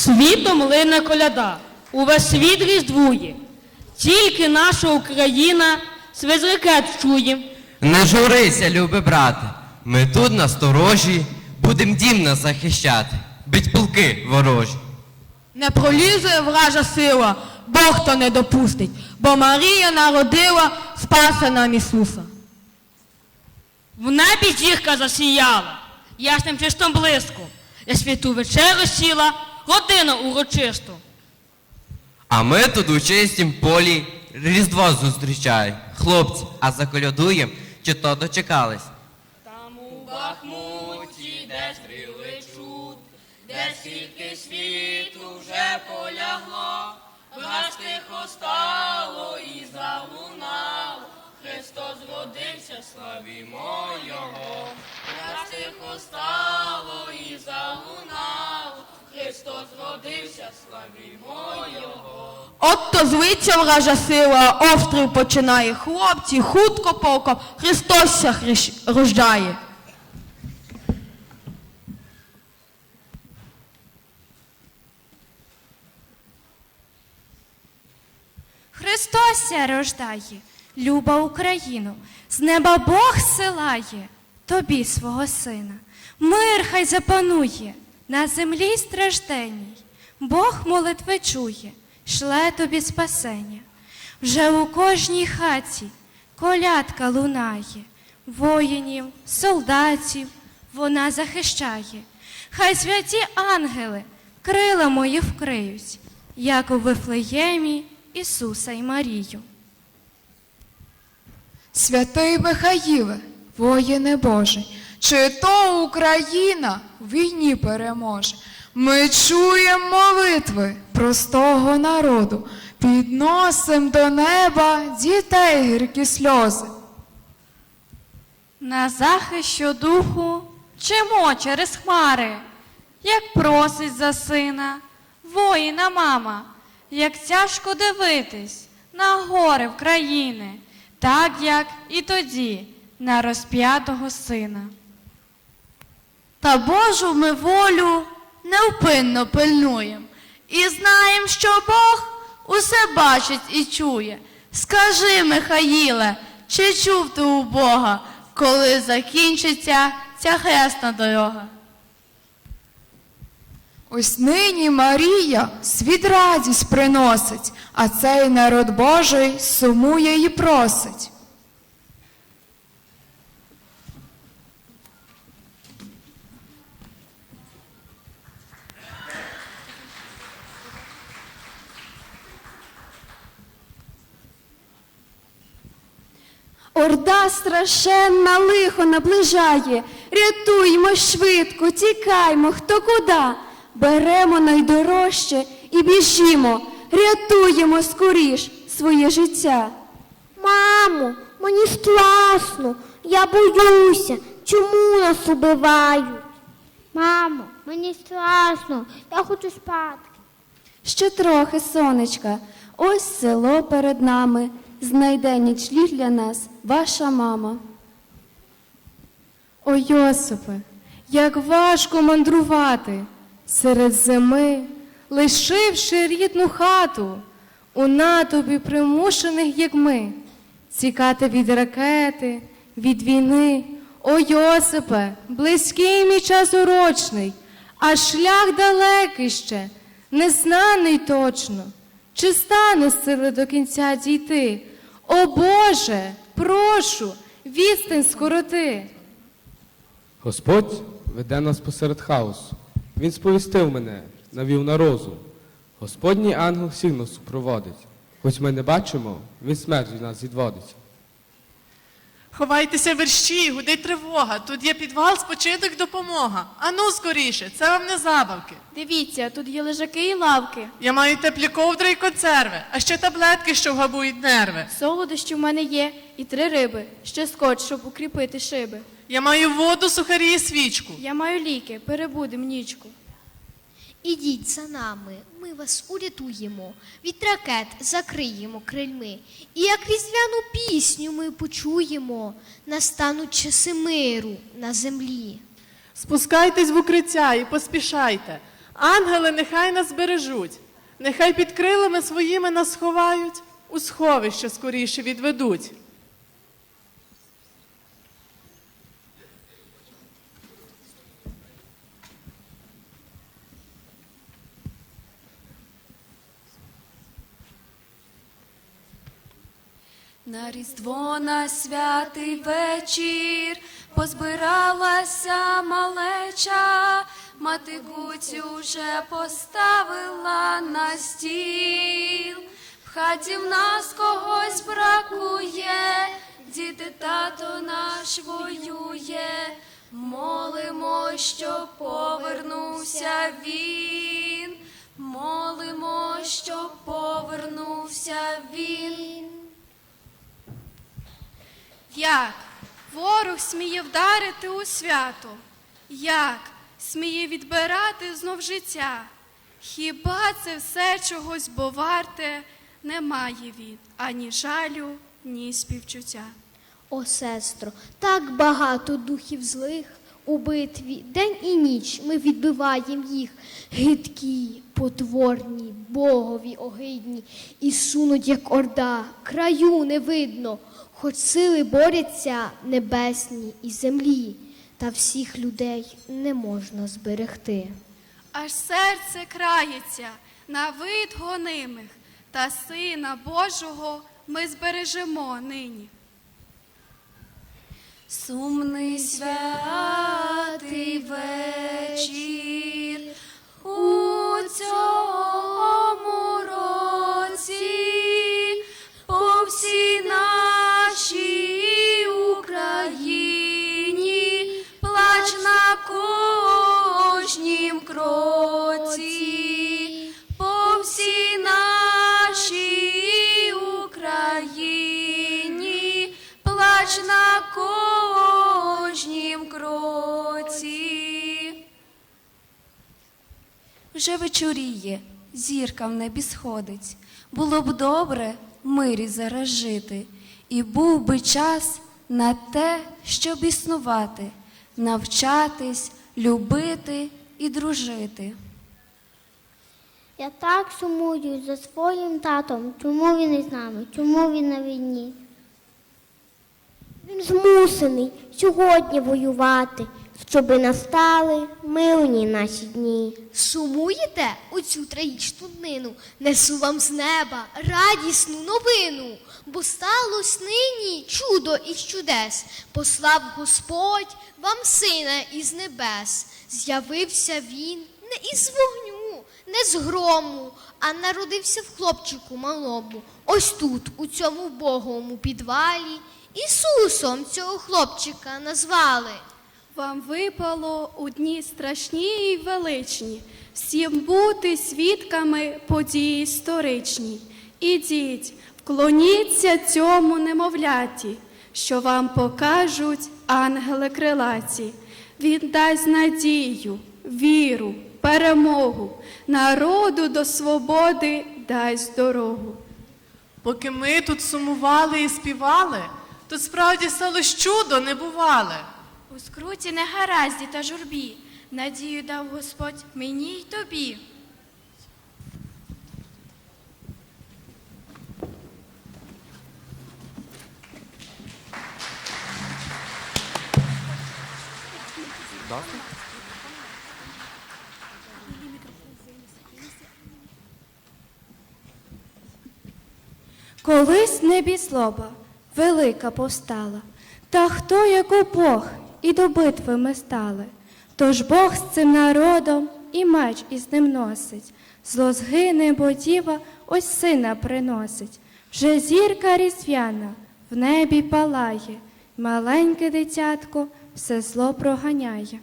Світом лине коляда, увесь світ різдвує. Тільки наша Україна свиз ракет чує. Не журися, любий брате. Ми тут насторожі, будем дім нас захищати. Бить полки ворожі. Не пролізе вража сила, Бог то не допустить, бо Марія народила спаса нам Ісуса. В небі зірка засіяла, ясним чистом блиску. Я святу вечерю сіла, година урочисту. А ми тут у чистім полі Різдво зустрічаємо. Хлопці, а заколядуєм, чи то дочекались? Там у Бахмуті, де стріли чут, де скільки світу вже полягло, враз тихо стало і залунало. Христос родився, славімо Його, враз тихо стало і залунало. Христос родився, славімо Його. От то звиться вража сила, острів починає хлопці, хутко полко, Христос ся хрещ- рождає. Христос ся рождає, люба Україну, з неба Бог силає тобі свого сина. Мир хай запанує на землі стражденній. Бог молитви чує, шле тобі спасення. Вже у кожній хаті колядка лунає, воїнів, солдатів вона захищає. Хай святі ангели крила мої вкриють, як у Вифлеємі Ісуса й Марію. Святий Михаїле, воїне Божий, чи то Україна в війні переможе? Ми чуємо молитви простого народу, підносим до неба дітей гіркі сльози. На захищу духу чимо через хмари, як просить за сина, воїна мама, як тяжко дивитись на гори в так як і тоді на розп'ятого сина. Та Божу ми волю невпинно пильнуєм і знаєм, що Бог усе бачить і чує. Скажи, Михаїле, чи чув ти у Бога, коли закінчиться ця хресна дорога? Ось нині Марія світ радість приносить, а цей народ Божий сумує і просить. Орда страшенна лихо наближає. Рятуймо швидко, тікаймо, хто куди. Беремо найдорожче і біжімо, рятуємо скоріш своє життя. Мамо, мені страшно, я боюся, чому нас убивають? Мамо, мені страшно, я хочу спати. Ще трохи, сонечка, ось село перед нами. Знайде нічліг для нас ваша мама. О, Йосипе, як важко мандрувати серед зими, лишивши рідну хату, у натовпі примушених, як ми, тікати від ракети, від війни. О, Йосипе, близький мій час урочний, а шлях далекий ще, незнаний точно. Чи стане сили до кінця дійти? О Боже, прошу, відстань скороти. Господь веде нас посеред хаосу. Він сповістив мене, навів на розум. Господній ангел всіх нас супроводить. Хоч ми не бачимо, він смерть від нас відводить. Ховайтеся верщі, гудить тривога. Тут є підвал, спочинок, допомога. Ану скоріше, це вам не забавки. Дивіться, тут є лежаки і лавки. Я маю теплі ковдри і консерви, а ще таблетки, що вгабують нерви. Солодощі в мене є, і три риби, ще скотч, щоб укріпити шиби. Я маю воду, сухарі і свічку. Я маю ліки, перебудем нічку. Ідіть за нами, ми вас урятуємо, від ракет закриємо крильми. І як різдвяну пісню ми почуємо, настануть часи миру на землі. Спускайтесь в укриття і поспішайте. Ангели нехай нас бережуть, нехай під крилами своїми нас ховають, у сховище скоріше відведуть. На різдво на святий вечір позбиралася малеча, мати Гуцю вже поставила на стіл. В хаті в нас когось бракує, діти тато наш воює. Молимо, щоб повернувся він. Молимо, щоб повернувся він. Як ворог сміє вдарити у свято? Як сміє відбирати знов життя? Хіба це все чогось бо варте? Немає він ані жалю, ні співчуття. О, сестро, так багато духів злих у битві, день і ніч ми відбиваємо їх. Гидкі, потворні, богові огидні, і сунуть, як орда, краю не видно, хоч сили борються небесні і землі, та всіх людей не можна зберегти. Аж серце крається на вид гонимих, та Сина Божого ми збережемо нині. Сумний святий Вже вечоріє, зірка в небі сходить. Було б добре мирі зараз жити, і був би час на те, щоб існувати, навчатись, любити і дружити. Я так сумую за своїм татом. Чому він із нами? Чому він на війні? Він змусений сьогодні воювати, щоби настали мирні наші дні. Сумуєте у цю трагічну днину? Несу вам з неба радісну новину, бо сталось нині чудо із чудес. Послав Господь вам сина із небес. З'явився він не із вогню, не з грому, а народився в хлопчику малому. Ось тут, у цьому боговому підвалі, Ісусом цього хлопчика назвали. Вам випало у дні страшні й величні, всім бути свідками подій історичній. Ідіть, вклоніться цьому немовляті, що вам покажуть ангели крилаті. Він дасть надію, віру, перемогу, народу до свободи дасть дорогу. Поки ми тут сумували і співали, тут справді сталося чудо небувале. У скруті негаразді та журбі, надію дав Господь мені й тобі. Колись в небі злоба велика повстала, та хто як Бог, і до битви ми стали. Тож Бог з цим народом і меч із ним носить. Зло згине, бо діва ось сина приносить. Вже зірка різдвяна в небі палає, маленьке дитятко все зло проганяє.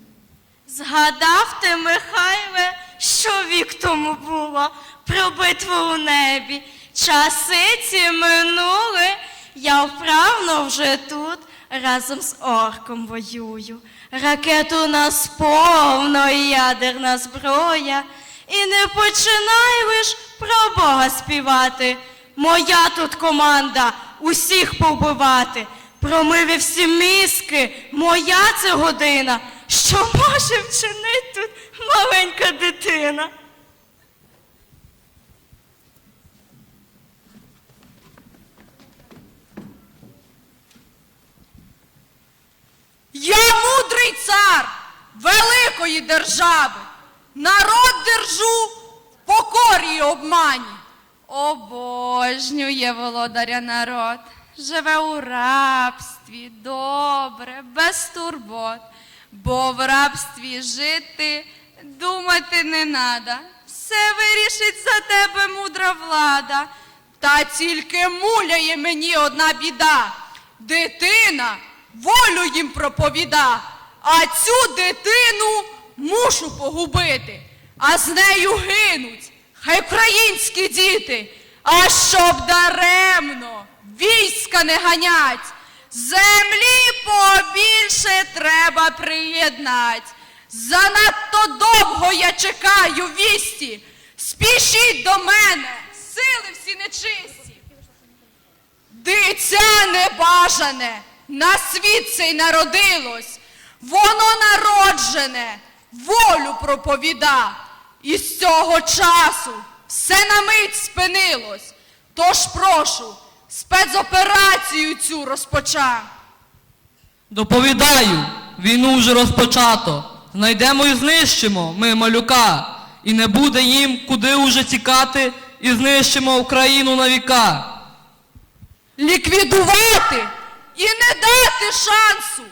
Згадав ти, Михайле, що вік тому було про битву у небі. Часи ці минули, я вправно вже тут разом з орком воюю. Ракету нас повно і ядерна зброя. І не починай лиш про Бога співати. Моя тут команда усіх повбивати. Промиві всі мізки, моя це година. що може вчинити тут маленька дитина. Я мудрий цар великої держави. Народ держу в покорі й обмані. Обожнює володаря народ, живе у рабстві, добре, без турбот, бо в рабстві жити, думати не надо. Все вирішить за тебе мудра влада. Та тільки муляє мені одна біда. Дитина волю їм проповіда, а цю дитину мушу погубити, а з нею гинуть. Хай українські діти, а щоб даремно війська не ганять, землі побільше треба приєднать. Занадто довго я чекаю вісті. Спішіть до мене, сили всі нечисті. Дитя небажане, на світ цей народилось, воно народжене, волю проповіда. І з цього часу все на мить спинилось. Тож прошу, спецоперацію цю розпочав. Доповідаю, війну вже розпочато. Знайдемо і знищимо ми малюка, і не буде їм куди уже тікати, і знищимо Україну на віка. ліквідувати і не дати шансу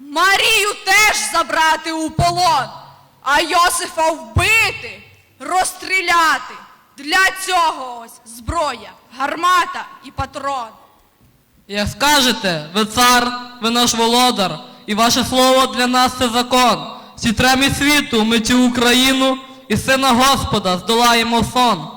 Марію теж забрати у полон, а Йосифа вбити, розстріляти. Для цього ось зброя, гармата і патрон. Як скажете, ви цар, ви наш володар, і ваше слово для нас це закон. Всі тремі світу ми цю Україну і сина Господа здолаємо сон.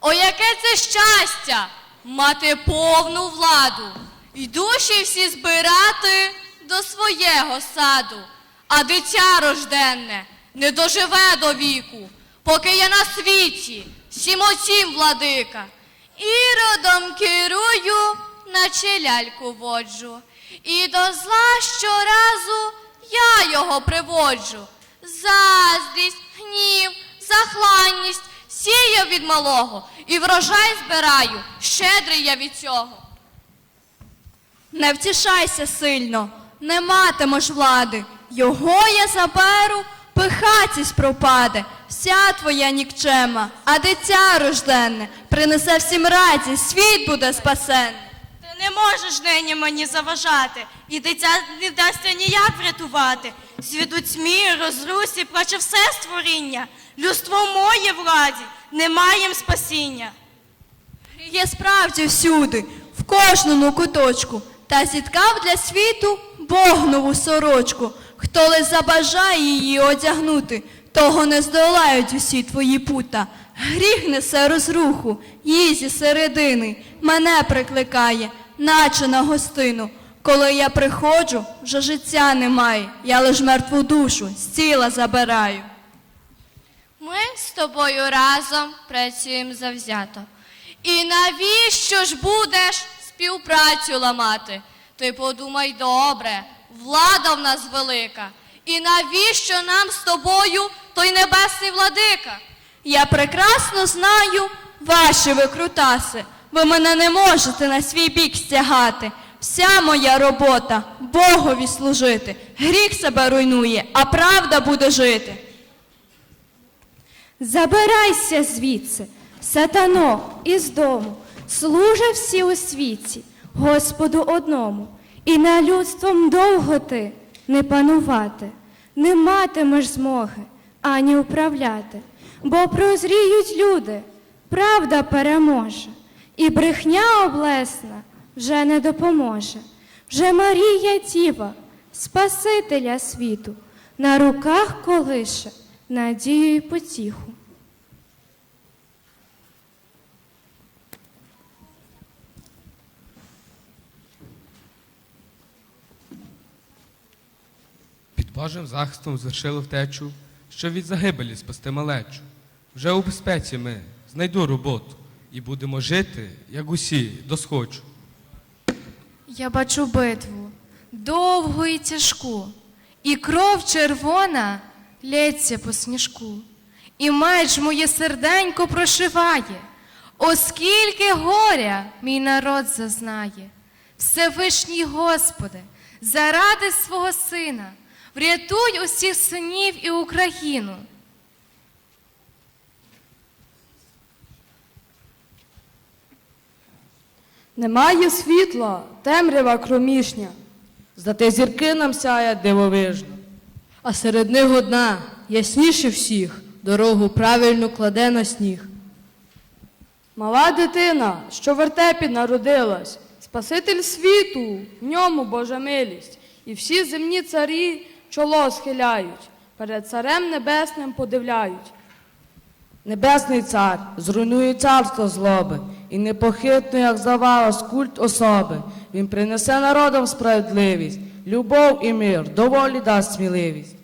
О, яке це щастя мати повну владу і душі всі збирати до своєго саду, а дитя рожденне не доживе до віку, поки я на світі, всім отім владика. Іродом керую, наче ляльку воджу, і до зла щоразу я його приводжу. Заздрість, гнів, захланність сіяв від малого, і врожай збираю, щедрий я від цього. Не втішайся сильно, не матимеш влади. Його я заберу, пихатість пропаде, вся твоя нікчема, а дитя рожденне принесе всім радість, світ буде спасенний. Не можеш нині мені заважати, і дитя не вдасться ніяк врятувати. Світу тьмі, розрусі, плаче все створіння. Людство моїй владі, немає їм спасіння. Є справді всюди, в кожному куточку, та зіткав для світу Бог нову сорочку. Хто лиш забажає її одягнути, того не здолають усі твої пута. Гріх несе розруху, їй зі середини мене прикликає, наче на гостину. Коли я приходжу, вже життя немає, я лиш мертву душу з тіла забираю. Ми з тобою разом працюємо завзято. І навіщо ж будеш співпрацю ламати? Ти подумай добре, влада в нас велика. І навіщо нам з тобою той небесний владика? Я прекрасно знаю ваші викрутаси. Ви мене не можете на свій бік стягати. Вся моя робота Богові служити. Гріх себе руйнує, а правда буде жити. Забирайся звідси, сатано, із дому, служа всі у світі, Господу одному, і на людством довго ти не панувати, не матимеш змоги ані управляти, бо прозріють люди, правда переможе, і брехня облесна вже не допоможе. Вже Марія Діва, Спасителя світу, на руках колише надію й потіху. Під Божим захистом звершили втечу, щоб від загибелі спасти малечу. Вже у безпеці ми, знайду роботу, і будемо жити, як усі, досхочу. Я бачу битву довгу і тяжку, і кров червона лється по сніжку, і меч моє серденько прошиває, оскільки горя мій народ зазнає. Всевишній Господи, заради свого сина, врятуй усіх синів і Україну. Немає світла, темрява кромішня. Зате зірки нам сяє дивовижно. А серед них одна, ясніше всіх, дорогу правильно кладе на сніг. Мала дитина, що в вертепі народилась, Спаситель світу, в ньому Божа милість, і всі земні царі чоло схиляють, перед царем небесним подивляють. Небесний цар зруйнує царство злоби, і непохитно, як завалась культ особи. Він принесе народам справедливість, любов і мир, доволі дасть сміливість.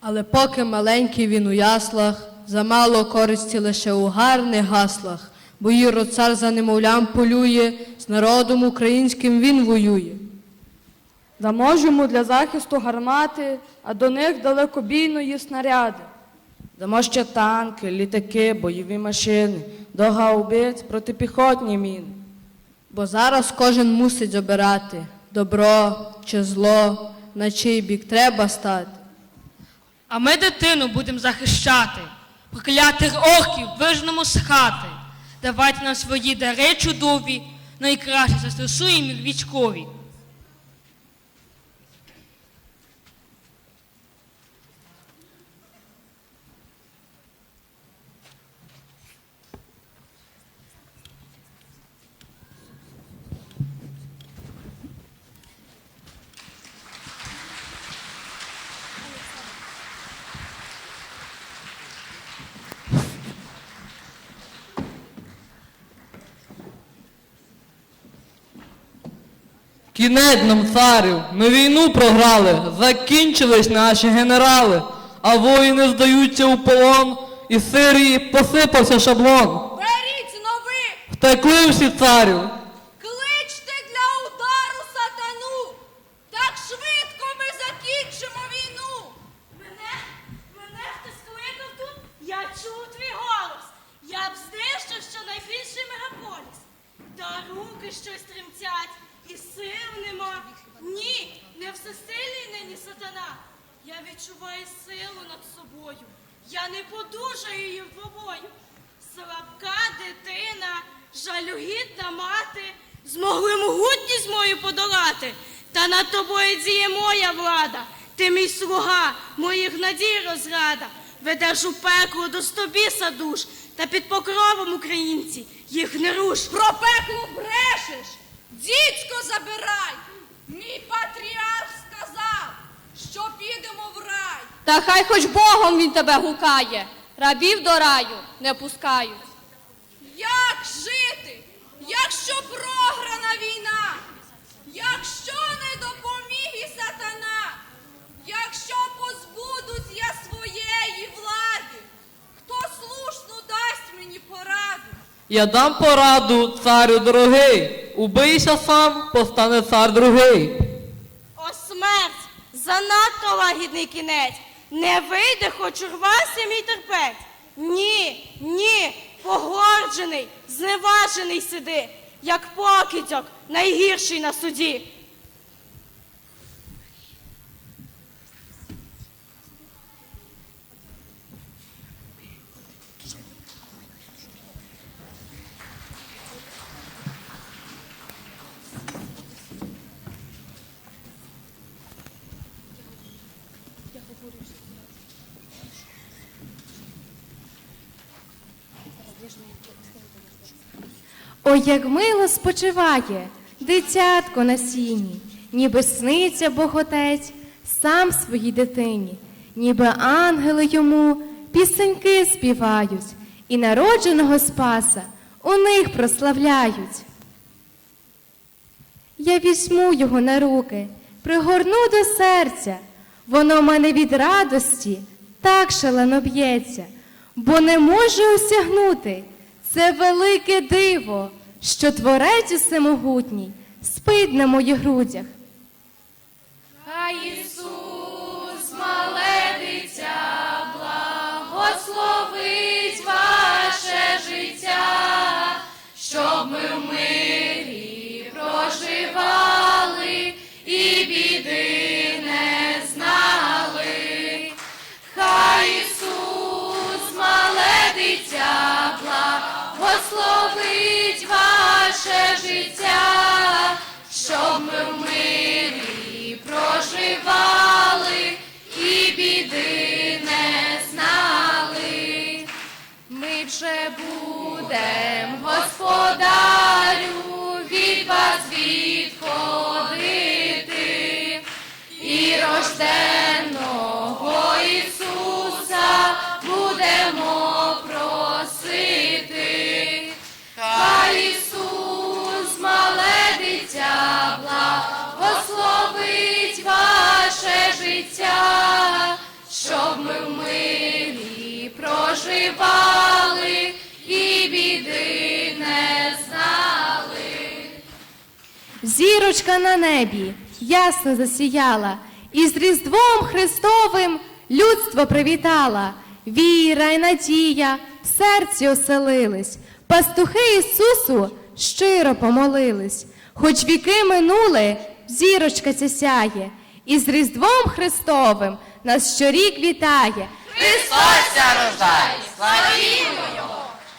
Але поки маленький він у яслах, замало користі лише у гарних гаслах, бо Ірод цар за немовлям полює, з народом українським він воює. Дамо йому для захисту гармати, а до них далекобійної снаряди. Дамо ще танки, літаки, бойові машини, до гаубиць протипіхотні міни. Бо зараз кожен мусить обирати добро чи зло, на чий бік треба стати. А ми дитину будемо захищати, проклятих орків вижнемо з хати. Давайте нам свої дари чудові, найкраще застосуємо їх Кінець нам царю, ми війну програли, закінчились наші генерали, а воїни здаються у полон, і з Сирії посипався шаблон. Беріть нових, Втекли всі царю. кличте для удару сатану. Так швидко ми закінчимо війну. Мене, мене хтось кликав тут, я чув твій голос. Я б знищив щонайбільший мегаполіс. Та руки щось тремтять, і сил нема. Ні, не всесильний нині сатана. Я відчуваю силу над собою. Я не подужаю її в двобою. Слабка дитина, жалюгідна мати, змогли могутність мою подолати. Та над тобою діє моя влада. Ти мій слуга, моїх надій розрада. Ведеш у пекло до стобіса душ, та під покровом українці їх не руш. Про пекло брешеш. Дідько забирай. Мій патріарх сказав, що підемо в рай. Та хай хоч Богом він тебе гукає, рабів до раю не пускають. Як жити, якщо програна війна? Якщо Якщо позбудусь я своєї влади? Хто слушну дасть мені пораду? Я дам пораду, царю дорогий. Убийся сам, постане цар другий. О, смерть! Занадто лагідний кінець. Не вийде, хоч урвався мій терпець. Ні, ні, погорджений, зневажений сиди, як покидьок, найгірший на суді. Ой, як мило спочиває дитятко на сіні, ніби сниться Бог Отець сам своїй дитині, ніби ангели йому пісеньки співають, і народженого Спаса у них прославляють. Я візьму його на руки, пригорну до серця, воно в мене від радості так шалено б'ється, бо не можу осягнути Це велике диво, що творець усемогутній спить на моїх грудях. Хай Ісус, мале дитя, благословить ваше життя, щоб ми в ваше життя, щоб ми в мирі проживали і біди не знали. Ми вже будем, господарю, від вас відходити і рожденого Зірочка на небі ясно засіяла, і з Різдвом Христовим людство привітала. Віра й надія в серці оселились, пастухи Ісусу щиро помолились. Хоч віки минули, зірочка ця сяє, і з Різдвом Христовим нас щорік вітає. Христос рождає, славімо Його!